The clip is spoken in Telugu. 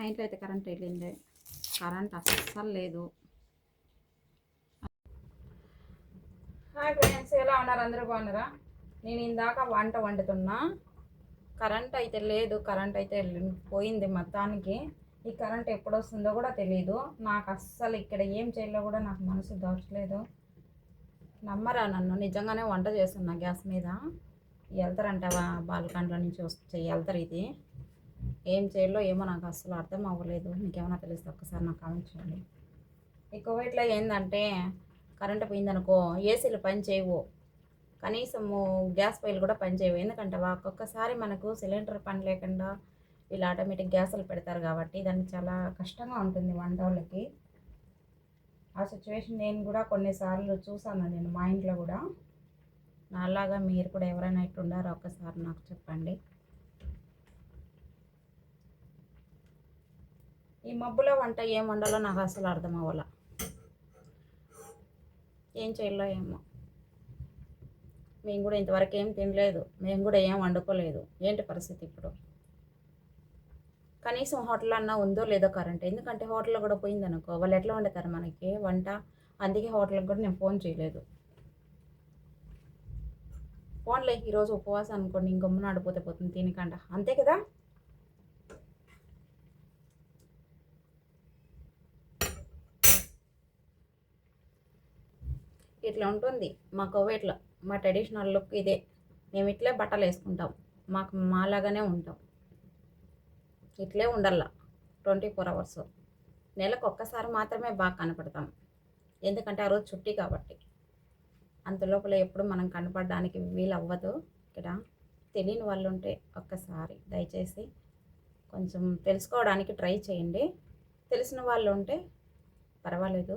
మా ఇంట్లో అయితే కరెంట్ వెళ్ళింది. కరెంట్ అస్సలు లేదు. హాయ్ ఫ్రెండ్స్ ఎలా ఉన్నారు? అందరూ బాగున్నారా? నేను ఇందాక వంట వండుతున్నా. కరెంట్ అయితే లేదు కరెంట్ అయితే పోయింది మొత్తానికి. ఈ కరెంట్ ఎప్పుడు వస్తుందో కూడా తెలియదు నాకు అస్సలు ఇక్కడ ఏం చేయాలో కూడా నాకు మనసు దోచలేదు. నమ్మరా నన్ను? నిజంగానే వంట చేస్తున్నా గ్యాస్ మీద. వెళ్తారంట బాల్కండ్ల నుంచి వస్తే వెళ్తారు ఇది. ఏం చేయాలో ఏమో నాకు అస్సలు అర్థం అవ్వలేదు. మీకేమైనా తెలిస్తే ఒక్కసారి నాకు కామెంట్ చేయండి. ఈ కువైట్లో ఏంటంటే కరెంట్ పోయిందనుకో ఏసీలు పని చేయవు. కనీసము గ్యాస్ పొయ్యిలు కూడా పని చేయవు. ఎందుకంటే ఒక్కొక్కసారి మనకు సిలిండర్ పని లేకుండా వీళ్ళు ఆటోమేటిక్ గ్యాసులు పెడతారు కాబట్టి దానికి చాలా కష్టంగా ఉంటుంది వంటవాళ్ళకి ఆ సిచ్యువేషన్ నేను కూడా కొన్నిసార్లు చూసాను నేను మా ఇంట్లో కూడా. నాలాగా మీరు కూడా ఎవరైనా ఇట్లుండారో? ఒక్కసారి నాకు చెప్పండి. ఈ మబ్బులో వంట ఏం వండాలో నాకు అసలు అర్థం అవ్వాల. ఏం చేయాలో ఏమో. మేము కూడా ఇంతవరకు ఏం తినలేదు. మేము కూడా ఏం వండుకోలేదు. ఏంటి పరిస్థితి ఇప్పుడు? కనీసం హోటల్ అన్నా ఉందో లేదో కరెంట్. ఎందుకంటే హోటల్లో కూడా పోయిందనుకో వాళ్ళు ఎట్లా వండుతారు మనకి? వంట? అందుకే హోటల్కి కూడా నేను ఫోన్ చేయలేదు. ఫోన్లే ఈరోజు ఉపవాసం అనుకోండి ఇంకొమ్మ ఆడిపోతే పోతుంది తినకంట అంతే కదా? ఇట్లా ఉంటుంది. మా ఇట్లా మా ట్రెడిషనల్ లుక్ ఇదే. మేము ఇట్లే బట్టలు వేసుకుంటాం. మాకు మాలాగానే ఉంటాం. ఇట్లే ఉండల్లా ట్వంటీ ఫోర్ అవర్స్. నెలకు ఒక్కసారి మాత్రమే బాగా కనపడతాం. ఎందుకంటే ఆ రోజు చుట్టి కాబట్టి. అంత లోపల ఎప్పుడు మనం కనపడడానికి వీలు అవ్వదు ఇక్కడ. తెలియని వాళ్ళు ఉంటే ఒక్కసారి దయచేసి కొంచెం తెలుసుకోవడానికి ట్రై చేయండి. తెలిసిన వాళ్ళు ఉంటే పర్వాలేదు.